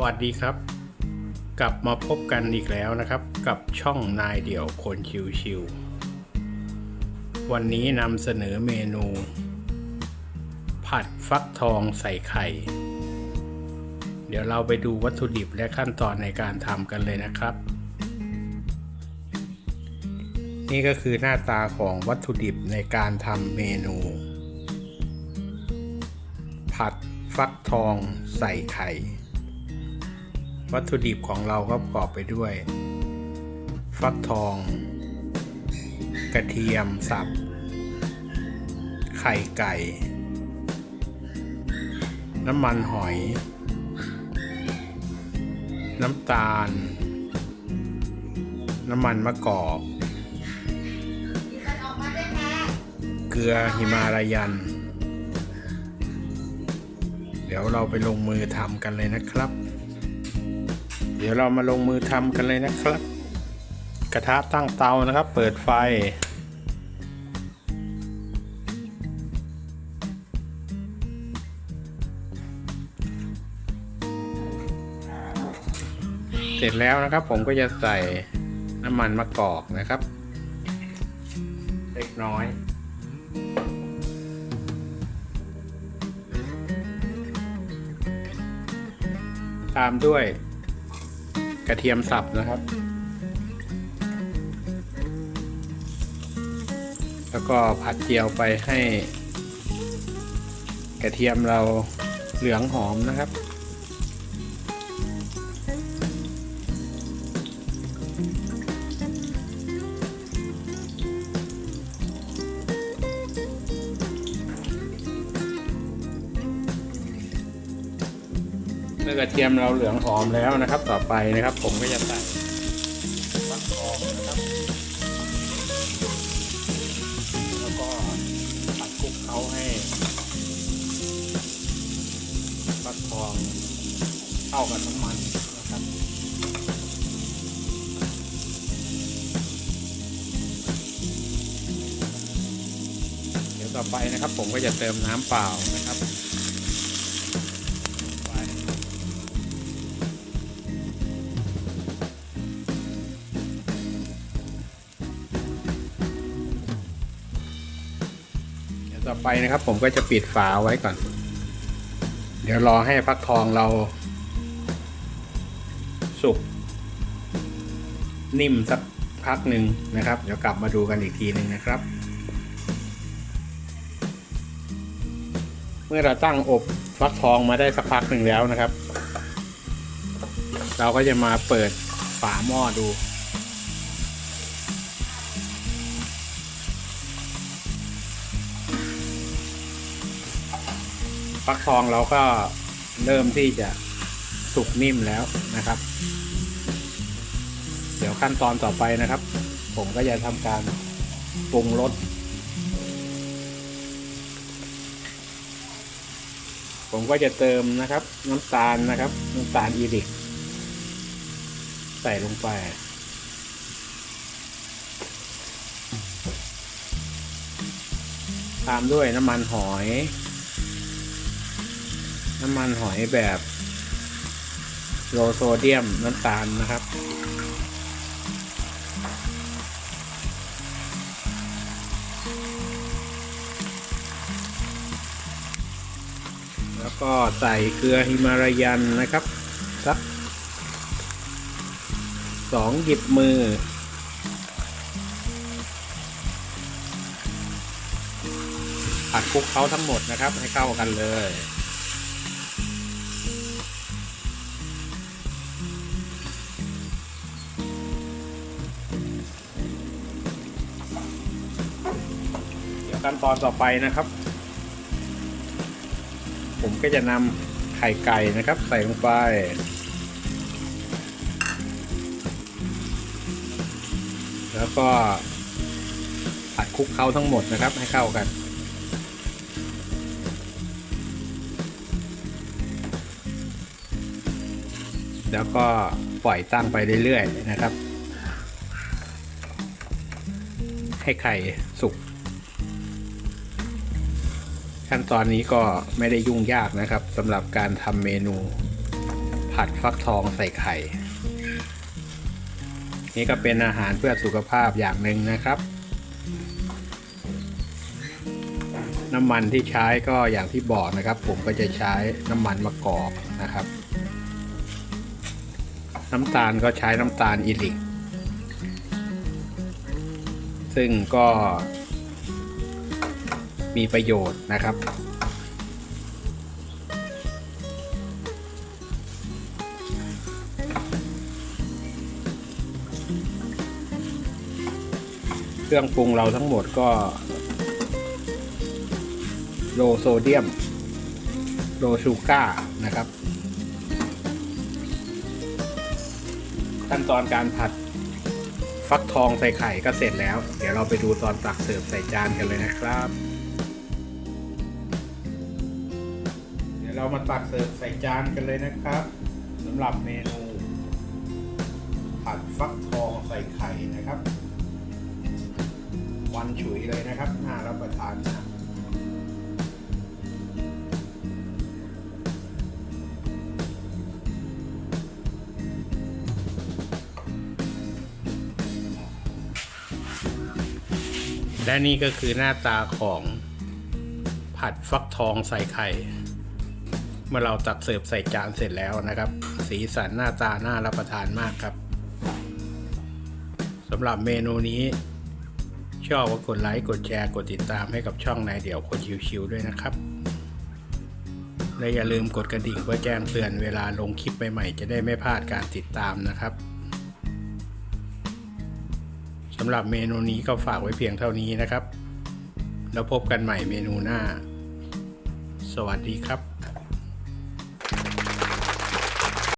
วัสดีครับ กลับมาพบกันอีกแล้วนะครับ กับช่องนายเดี่ยวคนชิวๆวันนี้นำเสนอเมนู ผัดฟักทองใส่ไข่ เดี๋ยวเราไปดูวัตถุดิบและขั้นตอนในการทำกันเลยนะครับ นี่ก็คือหน้าตาของวัตถุดิบในการทำเมนู ผัดฟักทองใส่ไข่ วัตถุดิบของเราก็ประกอบไปด้วย ฟักทอง กระเทียมสับ ไข่ไก่ น้ำมันหอย น้ำตาล น้ำมันมะกอก เกลือหิมาลายัน เดี๋ยวเราไปลงมือทำกันเลยนะครับ ดี๋ยวเรามาลงมือทำกันเลยนะครับ กระทะตั้งเตานะครับ เปิดไฟ เสร็จแล้วนะครับผมก็จะใส่น้ำมันมะกอกนะครับ เล็กน้อยตามด้วย กระเทียมสับนะครับ แล้วก็ผัดเจียวไปให้ กระเทียมเราเหลืองหอมนะครับ เมื่อกระเทียมเราเหลืองหอมแล้วนะครับ ต่อไปนะครับ ผมก็จะใส่ฟักทองนะครับ แล้วก็ผัดคลุกเขาให้ฟักทองเข้ากับน้ำมันนะครับเดี๋ยวต่อไปนะครับ ผมก็จะเติมน้ำเปล่านะครับ ต่อไปนะครับ ผมก็จะปิดฝาไว้ก่อน เดี๋ยวรอให้ฟักทองเรา สุกนิ่มสักพักหนึ่งนะครับ เดี๋ยวกลับมาดูกันอีกทีหนึ่งนะครับ เมื่อเราตั้งอบฟักทองมาได้สักพักหนึ่งแล้วนะครับ เราก็จะมาเปิดฝาหม้อดู ฟักทองเราก็เริ่มที่จะสุกนิ่มแล้วนะครับ เดี๋ยวขั้นตอนต่อไปนะครับ ผมก็จะทำการปรุงรสผมก็จะเติมนะครับ น้ำตาลนะครับ น้ำตาลอีริก ใส่ลงไป ตามด้วยน้ำมันหอย น้ำมันหอยแบบโลโซเดียมน้ำตาลนะครับ แล้วก็ใส่เกลือฮิมาลายันนะครับสักสองหยิบมือ ผัดคลุกเขาทั้งหมดนะครับให้เข้ากันเลย ขั้นตอนต่อไปนะครับ ผมก็จะนำไข่ไก่นะครับ ใส่ลงไป แล้วก็ผัดคลุกเคล้าทั้งหมดนะครับ ให้เข้ากันแล้วก็ปล่อยตั้งไปเรื่อยๆนะครับ ให้ไข่สุก ขั้นตอนนี้ก็ไม่ได้ยุ่งยากนะครับสำหรับการทำเมนู ผัดฟักทองใส่ไข่ นี่ก็เป็นอาหารเพื่อสุขภาพอย่างหนึ่งนะครับ น้ำมันที่ใช้ก็อย่างที่บอกนะครับ ผมก็จะใช้น้ำมันมะกอกนะครับ น้ำตาลก็ใช้น้ำตาลอิลิกซึ่งก็ มีประโยชน์นะครับ เครื่องปรุงเราทั้งหมดก็ โลโซเดียม โลชูก้านะครับ ขั้นตอนการผัดฟักทองใส่ไข่ก็เสร็จแล้ว เดี๋ยวเราไปดูตอนตักเสิร์ฟใส่จานกันเลยนะครับ เรามาตักเสิร์ฟใส่จานกันเลยนะครับสำหรับเมนูผัดฟักทองใส่ไข่นะครับ วันฉุยเลยนะครับน่ารับประทานนะและนี่ก็คือหน้าตาของผัดฟักทองใส่ไข่ มื่อเราตักเสิร์ฟใส่จานเสร็จแล้วนะครับ สีสันหน้าตาน่ารับประทานมากครับสำหรับเมนูนี้ชอบก็กดไลค์กดแชร์กดติดตามให้กับช่องนายเดี่ยวคนชิวๆด้วยนะครับ และอย่าลืมกดกระดิ่งเพื่อแจ้งเตือนเวลาลงคลิปใหม่ๆจะได้ไม่พลาดการติดตามนะครับสำหรับเมนูนี้ก็ฝากไว้เพียงเท่านี้นะครับ แล้วพบกันใหม่เมนูหน้า สวัสดีครับ